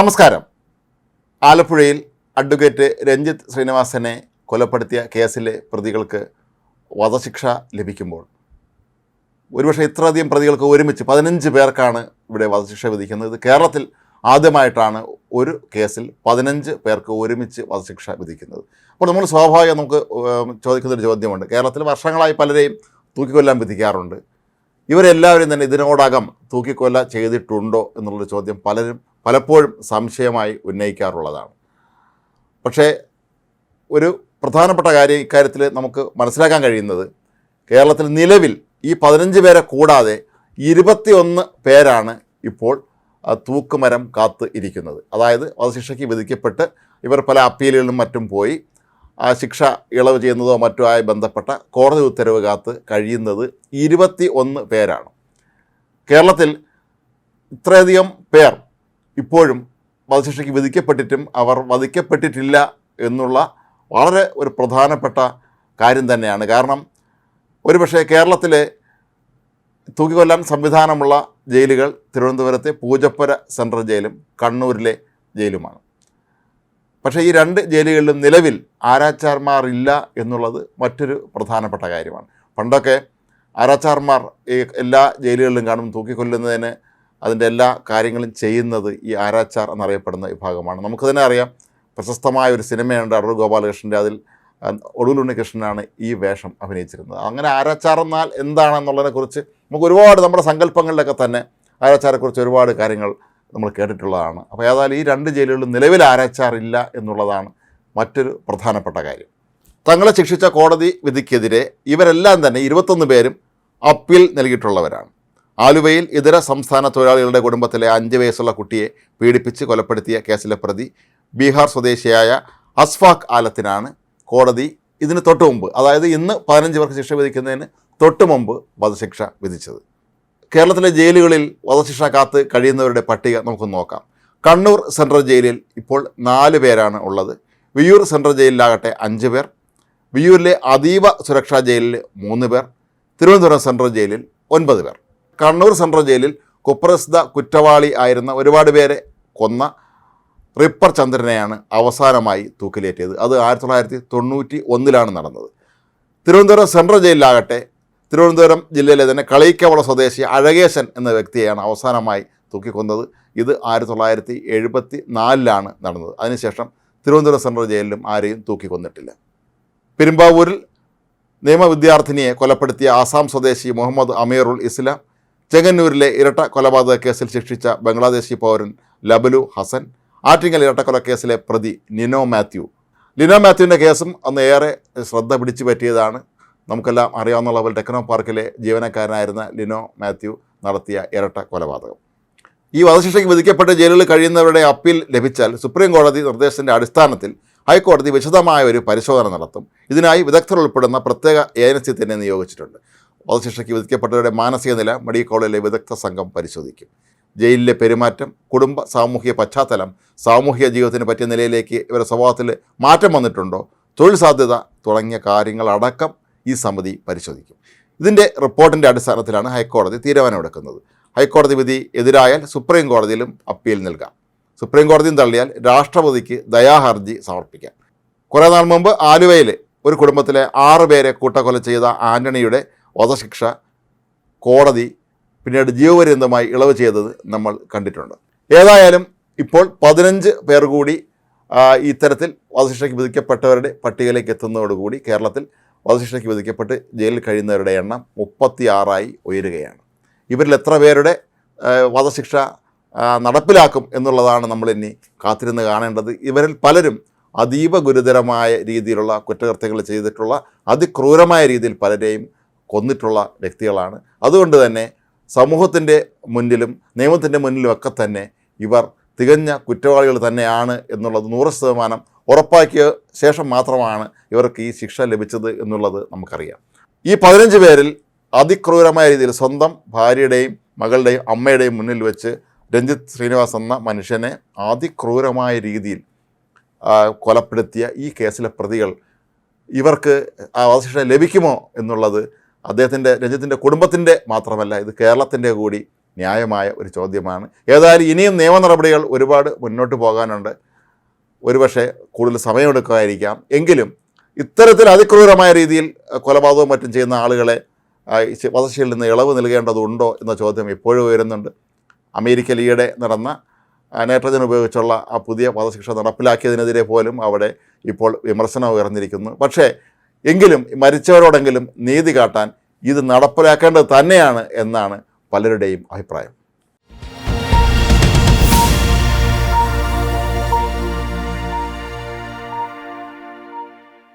നമസ്കാരം. ആലപ്പുഴയിൽ അഡ്വക്കേറ്റ് രഞ്ജിത്ത് ശ്രീനിവാസനെ കൊലപ്പെടുത്തിയ കേസിലെ പ്രതികൾക്ക് വധശിക്ഷ ലഭിക്കുമ്പോൾ ഒരുപക്ഷെ ഇത്രയധികം പ്രതികൾക്ക് ഒരുമിച്ച് പതിനഞ്ച് പേർക്കാണ് ഇവിടെ വധശിക്ഷ വിധിക്കുന്നത്. ഇത് കേരളത്തിൽ ആദ്യമായിട്ടാണ് ഒരു കേസിൽ പതിനഞ്ച് പേർക്ക് ഒരുമിച്ച് വധശിക്ഷ വിധിക്കുന്നത്. അപ്പോൾ നമ്മൾ സ്വാഭാവികം നമുക്ക് ചോദിക്കുന്നൊരു ചോദ്യമുണ്ട്. കേരളത്തിൽ വർഷങ്ങളായി പലരെയും തൂക്കിക്കൊല്ലാൻ വിധിക്കാറുണ്ട്. ഇവരെല്ലാവരും തന്നെ ഇതിനോടകം തൂക്കിക്കൊല്ല ചെയ്തിട്ടുണ്ടോ എന്നുള്ളൊരു ചോദ്യം പലരും പലപ്പോഴും സംശയമായി ഉന്നയിക്കാറുള്ളതാണ്. പക്ഷേ ഒരു പ്രധാനപ്പെട്ട കാര്യം ഇക്കാര്യത്തിൽ നമുക്ക് മനസ്സിലാക്കാൻ കഴിയുന്നത് കേരളത്തിൽ നിലവിൽ ഈ പതിനഞ്ച് പേരെ കൂടാതെ ഇരുപത്തിയൊന്ന് പേരാണ് ഇപ്പോൾ തൂക്കുമരം കാത്ത് ഇരിക്കുന്നത്. അതായത് വധശിക്ഷയ്ക്ക് വിധിക്കപ്പെട്ട് ഇവർ പല അപ്പീലുകളിലും മറ്റും പോയി. ആ ശിക്ഷ ഇളവ് ചെയ്യുന്നതോ മറ്റോ ആയി ബന്ധപ്പെട്ട കോടതി ഉത്തരവ് കാത്ത് കഴിയുന്നത് ഇരുപത്തി ഒന്ന് പേരാണ്. കേരളത്തിൽ ഇത്രയധികം പേർ ഇപ്പോഴും വധശിക്ഷയ്ക്ക് വിധിക്കപ്പെട്ടിട്ടും അവർ വധിക്കപ്പെട്ടിട്ടില്ല എന്നുള്ള വളരെ ഒരു പ്രധാനപ്പെട്ട കാര്യം തന്നെയാണ്. കാരണം ഒരുപക്ഷെ കേരളത്തിലെ തൂക്കിക്കൊല്ലാൻ സംവിധാനമുള്ള ജയിലുകൾ തിരുവനന്തപുരത്തെ പൂജപ്പുര സെൻട്രൽ ജയിലും കണ്ണൂരിലെ ജയിലുമാണ്. പക്ഷേ ഈ രണ്ട് ജയിലുകളിലും നിലവിൽ ആരാച്ചാർമാർ ഇല്ല എന്നുള്ളത് മറ്റൊരു പ്രധാനപ്പെട്ട കാര്യമാണ്. പണ്ടൊക്കെ ആരാച്ചാർമാർ ഈ എല്ലാ ജയിലുകളിലും കാണും തൂക്കിക്കൊല്ലുന്നതിന് അതിന്റെ എല്ലാ കാര്യങ്ങളും ചെയ്യുന്നത് ഈ ആരാച്ചാർ എന്നറിയപ്പെടുന്ന വിഭാഗമാണ്. നമുക്ക് തന്നെ അറിയാം പ്രശസ്തമായ ഒരു സിനിമയുണ്ട് അടൂർ ഗോപാലകൃഷ്ണന്റെ അതിൽ ഉണ്ണികൃഷ്ണനാണ് ഈ വേഷം അഭിനയിച്ചിരുന്നത്. അങ്ങനെ ആരാച്ചാർ എന്നാൽ എന്താണെന്നുള്ളതിനെക്കുറിച്ച് നമുക്ക് ഒരുപാട് നമ്മുടെ സങ്കല്പങ്ങളിലൊക്കെ തന്നെ ആരാച്ചാരെക്കുറിച്ച് ഒരുപാട് കാര്യങ്ങൾ നമ്മൾ കേട്ടിട്ടുള്ളതാണ്. അപ്പോൾ ഏതായാലും ഈ രണ്ട് ജയിലുകളിലും നിലവിൽ ആരാച്ചാറില്ല എന്നുള്ളതാണ് മറ്റൊരു പ്രധാനപ്പെട്ട കാര്യം. തങ്ങളെ ശിക്ഷിച്ച കോടതി വിധിക്കെതിരെ ഇവരെല്ലാം തന്നെ ഇരുപത്തൊന്ന് പേരും അപ്പീൽ നൽകിയിട്ടുള്ളവരാണ്. ആലുവയിൽ ഇതര സംസ്ഥാന തൊഴിലാളികളുടെ കുടുംബത്തിലെ അഞ്ച് വയസ്സുള്ള കുട്ടിയെ പീഡിപ്പിച്ച് കൊലപ്പെടുത്തിയ കേസിലെ പ്രതി ബീഹാർ സ്വദേശിയായ അസ്ഫാഖ് ആലത്തിനാണ് കോടതി ഇതിന് തൊട്ട് മുമ്പ് അതായത് ഇന്ന് പതിനഞ്ച് പേർക്ക് ശിക്ഷ വിധിക്കുന്നതിന് തൊട്ട് മുമ്പ് വധശിക്ഷ വിധിച്ചത്. കേരളത്തിലെ ജയിലുകളിൽ വധശിക്ഷ കാത്ത് കഴിയുന്നവരുടെ പട്ടിക നമുക്ക് നോക്കാം. കണ്ണൂർ സെൻട്രൽ ജയിലിൽ ഇപ്പോൾ നാല് പേരാണ് ഉള്ളത്. വിയൂർ സെൻട്രൽ ജയിലിലാകട്ടെ അഞ്ച് പേർ. വിയൂരിലെ അതീവ സുരക്ഷാ ജയിലിൽ മൂന്ന് പേർ. തിരുവനന്തപുരം സെൻട്രൽ ജയിലിൽ ഒൻപത് പേർ. കണ്ണൂർ സെൻട്രൽ ജയിലിൽ കുപ്രസിദ്ധ കുറ്റവാളി ആയിരുന്ന ഒരുപാട് പേരെ കൊന്ന റിപ്പർ ചന്ദ്രനെയാണ് അവസാനമായി തൂക്കിലേറ്റിയത്. അത് ആയിരത്തി തൊള്ളായിരത്തി തൊണ്ണൂറ്റി ഒന്നിലാണ് നടന്നത്. തിരുവനന്തപുരം സെൻട്രൽ ജയിലിലാകട്ടെ തിരുവനന്തപുരം ജില്ലയിലെ തന്നെ കളയിക്കവള സ്വദേശി അഴകേശൻ എന്ന വ്യക്തിയെയാണ് അവസാനമായി തൂക്കിക്കൊന്നത്. ഇത് ആയിരത്തി തൊള്ളായിരത്തി എഴുപത്തി നാലിലാണ് നടന്നത്. അതിനുശേഷം തിരുവനന്തപുരം സെൻട്രൽ ജയിലിലും ആരെയും തൂക്കിക്കൊന്നിട്ടില്ല. പെരുമ്പാവൂരിൽ നിയമവിദ്യാർത്ഥിനിയെ കൊലപ്പെടുത്തിയ ആസാം സ്വദേശി മുഹമ്മദ് അമീറുൽ ഇസ്ലാം ചെങ്ങന്നൂരിലെ ഇരട്ട കൊലപാതക കേസിൽ ശിക്ഷിച്ച ബംഗ്ലാദേശി പൗരൻ ലബലു ഹസൻ ആറ്റിങ്ങൽ ഇരട്ടക്കൊലക്കേസിലെ പ്രതി നിനോ മാത്യു. ലിനോ മാത്യുവിന്റെ കേസും അന്ന് ഏറെ ശ്രദ്ധ പിടിച്ചു പറ്റിയതാണ് നമുക്കെല്ലാം അറിയാവുന്ന ലെവൽ ടെക്നോ പാർക്കിലെ ജീവനക്കാരനായിരുന്ന ലിനോ മാത്യു നടത്തിയ ഇരട്ട കൊലപാതകം. ഈ വധശിക്ഷയ്ക്ക് വിധിക്കപ്പെട്ട് ജയിലിൽ കഴിയുന്നവരുടെ അപ്പീൽ ലഭിച്ചാൽ സുപ്രീം കോടതി നിർദ്ദേശത്തിന്റെ അടിസ്ഥാനത്തിൽ ഹൈക്കോടതി വിശദമായ ഒരു പരിശോധന നടത്തും. ഇതിനായി വിദഗ്ധർ ഉൾപ്പെടുന്ന പ്രത്യേക ഏജൻസി തന്നെ നിയോഗിച്ചിട്ടുണ്ട്. വധശിക്ഷയ്ക്ക് വിധിക്കപ്പെട്ടവരുടെ മാനസിക നില മെഡിക്കൽ കോളേജിലെ വിദഗ്ധ സംഘം പരിശോധിക്കും. ജയിലിലെ പെരുമാറ്റം കുടുംബ സാമൂഹിക പശ്ചാത്തലം സാമൂഹിക ജീവിതത്തിന് പറ്റിയ നിലയിലേക്ക് ഇവരുടെ സ്വഭാവത്തിൽ മാറ്റം വന്നിട്ടുണ്ടോ തൊഴിൽ സാധ്യത തുടങ്ങിയ കാര്യങ്ങളടക്കം ഈ സമിതി പരിശോധിക്കും. ഇതിന്റെ റിപ്പോർട്ടിന്റെ അടിസ്ഥാനത്തിലാണ് ഹൈക്കോടതി തീരുമാനമെടുക്കുന്നത്. ഹൈക്കോടതി വിധി എതിരായാൽ സുപ്രീം കോടതിയിലും അപ്പീൽ നൽകാം. സുപ്രീം കോടതിയും തള്ളിയാൽ രാഷ്ട്രപതിക്ക് ദയാഹർജി സമർപ്പിക്കാം. കുറേ നാൾ മുമ്പ് ആലുവയിൽ ഒരു കുടുംബത്തിലെ ആറ് പേരെ കൂട്ടക്കൊല ചെയ്ത ആന്റണിയുടെ വധശിക്ഷ കോടതി പിന്നീട് ജീവപര്യന്തമായി ഇളവ് ചെയ്തത് നമ്മൾ കണ്ടിട്ടുണ്ട്. ഏതായാലും ഇപ്പോൾ പതിനഞ്ച് പേർ കൂടി ഇത്തരത്തിൽ വധശിക്ഷയ്ക്ക് വിധിക്കപ്പെട്ടവരുടെ പട്ടികയിലേക്ക് എത്തുന്നതോടുകൂടി കേരളത്തിൽ വധശിക്ഷയ്ക്ക് വിധിക്കപ്പെട്ട് ജയിലിൽ കഴിയുന്നവരുടെ എണ്ണം മുപ്പത്തി ആറായി ഉയരുകയാണ്. ഇവരിൽ എത്ര പേരുടെ വധശിക്ഷ നടപ്പിലാക്കും എന്നുള്ളതാണ് നമ്മൾ ഇനി കാത്തിരുന്ന് കാണേണ്ടത്. ഇവരിൽ പലരും അതീവ ഗുരുതരമായ രീതിയിലുള്ള കുറ്റകൃത്യങ്ങൾ ചെയ്തിട്ടുള്ള അതിക്രൂരമായ രീതിയിൽ പലരെയും കൊന്നിട്ടുള്ള വ്യക്തികളാണ്. അതുകൊണ്ട് തന്നെ സമൂഹത്തിന്റെ മുന്നിലും നിയമത്തിന്റെ മുന്നിലും ഒക്കെ തന്നെ ഇവർ തികഞ്ഞ കുറ്റവാളികൾ തന്നെയാണ് എന്നുള്ളത് നൂറ് ശതമാനം ഉറപ്പാക്കിയ ശേഷം മാത്രമാണ് ഇവർക്ക് ഈ ശിക്ഷ ലഭിച്ചത് എന്നുള്ളത് നമുക്കറിയാം. ഈ പതിനഞ്ച് പേരിൽ അതിക്രൂരമായ രീതിയിൽ സ്വന്തം ഭാര്യയുടെയും മകളുടെയും അമ്മയുടെയും മുന്നിൽ വെച്ച് രഞ്ജിത്ത് ശ്രീനിവാസ് എന്ന മനുഷ്യനെ അതിക്രൂരമായ രീതിയിൽ കൊലപ്പെടുത്തിയ ഈ കേസിലെ പ്രതികൾ ഇവർക്ക് ആ വധശിക്ഷ ലഭിക്കുമോ എന്നുള്ളത് അദ്ദേഹത്തിന്റെ രഞ്ജിത്തിന്റെ കുടുംബത്തിന്റെ മാത്രമല്ല ഇത് കേരളത്തിന്റെ കൂടി ന്യായമായ ഒരു ചോദ്യമാണ്. ഏതായാലും ഇനിയും നിയമ നടപടികൾ ഒരുപാട് മുന്നോട്ട് പോകാനുണ്ട്. ഒരുപക്ഷെ കൂടുതൽ സമയമെടുക്കുമായിരിക്കാം എങ്കിലും ഇത്തരത്തിൽ അതിക്രൂരമായ രീതിയിൽ കൊലപാതകവും മറ്റും ചെയ്യുന്ന ആളുകളെ വധശിക്ഷയിൽ നിന്ന് ഇളവ് നൽകേണ്ടതുണ്ടോ എന്ന ചോദ്യം ഇപ്പോഴും ഉയരുന്നുണ്ട്. അമേരിക്കയിൽ ഈയിടെ നടന്ന നൈട്രജൻ ഉപയോഗിച്ചുള്ള ആ പുതിയ വധശിക്ഷ നടപ്പിലാക്കിയതിനെതിരെ പോലും അവിടെ ഇപ്പോൾ വിമർശനം ഉയർന്നിരിക്കുന്നു. പക്ഷേ എങ്കിലും മരിച്ചവരോടെങ്കിലും നീതി കാട്ടാൻ ഇത് നടപ്പിലാക്കേണ്ടത് തന്നെയാണ് എന്നാണ് പലരുടെയും അഭിപ്രായം.